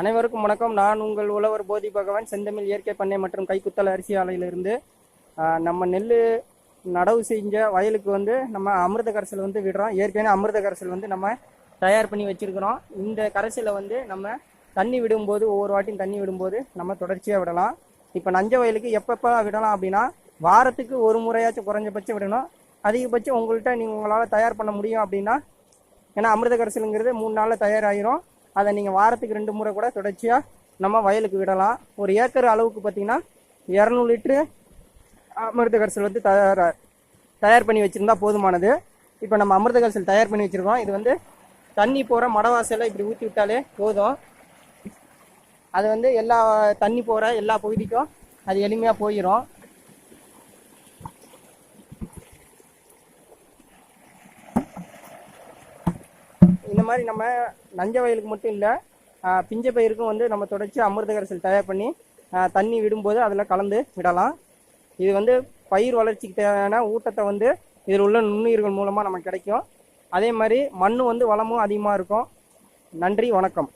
அனைவருக்கும் வணக்கம். நான் உங்கள் உழவர் போதி பகவான் செந்தமிழ் இயற்கை பண்ணை மற்றும் கைக்குத்தல் அரிசி ஆலையிலிருந்து நம்ம நெல் நடவு செஞ்ச வயலுக்கு வந்து நம்ம அமிர்த கரைசல் வந்து விடுறோம். ஏற்கனவே அமிர்த கரைசல் வந்து நம்ம தயார் பண்ணி வச்சிருக்கிறோம். இந்த கரைசலை வந்து நம்ம தண்ணி விடும்போது ஒவ்வொரு வாட்டியும் தண்ணி விடும்போது நம்ம தொடர்ச்சியாக விடலாம். இப்போ நஞ்ச வயலுக்கு எப்பப்போ விடலாம் அப்படின்னா வாரத்துக்கு ஒரு முறையாச்சும் குறைஞ்சபட்சம் விடணும். அதிகபட்சம் உங்கள்கிட்ட நீங்கள் உங்களால் தயார் பண்ண முடியும் அப்படின்னா ஏன்னா அமிர்த கரைசலுங்கிறது மூணு நாளில் தயாராகிரும் அதை நீங்கள் வாரத்துக்கு ரெண்டு முறை கூட தொடர்ச்சியாக நம்ம வயலுக்கு விடலாம். ஒரு ஏக்கர் அளவுக்கு பார்த்தீங்கன்னா இரநூறு லிட்ரு அமிர்த கரைசல் வந்து தயார் தயார் பண்ணி வச்சுருந்தா போதுமானது. இப்போ நம்ம அமிர்த கரைசல் தயார் பண்ணி வச்சுருக்கோம். இது வந்து தண்ணி போகிற மடவாசெல்லாம் இப்படி ஊற்றி விட்டாலே போதும். அது வந்து எல்லா தண்ணி போகிற எல்லா பகுதிக்கும் அது எளிமையாக போயிடும் இந்த மாதிரி நம்ம நஞ்ச வயலுக்கு மட்டும் இல்லை பிஞ்ச பயிருக்கும் வந்து நம்ம தொடச்சி அமிர்த கரைசல் தயார் பண்ணி தண்ணி விடும்போது அதில் கலந்து விடலாம். இது வந்து பயிர் வளர்ச்சிக்கு தேவையான ஊட்டத்தை வந்து இதில் உள்ள நுண்ணுயிர்கள் மூலமாக நமக்கு கிடைக்கும். அதே மாதிரி மண் வந்து வளமும் அதிகமாக இருக்கும். நன்றி வணக்கம்.